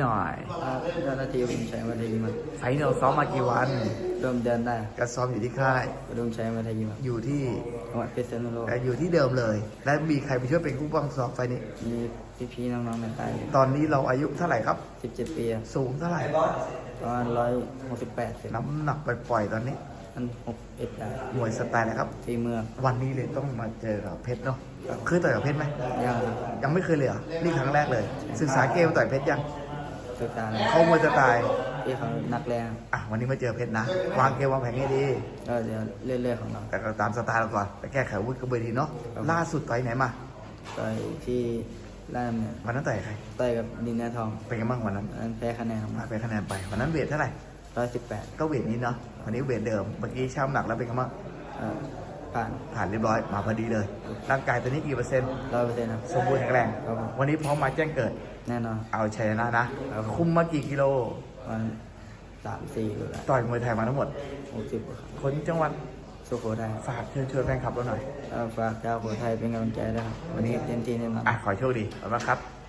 หน่อยเจ้าหน้าที่ผมใช้มาได้ยินมาไฟท์เราซ้อมมากี่วันเริ่มเดินได้ก็ซ้อมอยู่ที่ค่ายก็ต้องใช้มาได้ยินมาอยู่ที่จังหวัดเพชรบุรีแต่อยู่ที่เดิมเลย และมีใครไปช่วยเป็นผู้บังสอบไฟล์นี้ มีพี่ๆน้องๆในค่ายตอนนี้เราอายุเท่าไหร่ครับ 17 ปีสูงเท่าไหร่ ประมาณ168เซนน้ำหนักปล่อยๆตอนนี้มัน6เอ็ดได้มวยสไตล์อะไรครับที่เมืองวันนี้เลยต้องมาเจอกับเพชรเนาะเคยต่อยกับเพชรไหมย่างยังไม่เคยเลยเหรอนี่ครั้งแรกเลย ศึกษาเกมต่อยเพชรยัง ศึกษาเขามวยสไตล์ที่เขานักแรงอะวันนี้มาเจอเพชรนะ วางเกมวางแผนให้ดีก็เดี๋ยวเรื่อยๆของเราแต่ก็ตามสไตล์เราก่อนไปแก้ไขอาวุธกระเบือทีเนาะครับล่าสุดต่อยไหนมาต่อยที่ล่ามเนี่ยวันนั้นต่อยใครต่อยกับดินแดนทองเป็นไงบ้างวันนั้นอันนั้นแพ้คะแนนของมาไปคะแนนไปวันนั้นเวทเท่าไหร่118ก็เวทนี้เนาะวันนี้เวทเดิมเมื่อกี้ช่ำหนักแล้วเป็นไงบ้างเอ่อผ่านผ่านเรียบร้อยมาพอดีเลยร่างกายตัวนี้กี่เปอร์เซ็นต์100%ครับสมบูรณ์แข็งแรงครับผมวันนี้พร้อมมาแจ้งเกิด แน่นอนเอาชัยชนะนะครับผมคุมมากี่กิโลวันสามสี่หรือต่อยมวยไทยมาทั้งหมดหกสิบครับคนจังหวัดสุโขทัยฝากเชิญชวนแฟนคลับเราหน่อย เอ่อฝากชาวโขทัยเป็นกำลังใจด้วยครับ วันนี้เต็มที่แน่นอน อะขอโชคดีขอบคุณครับ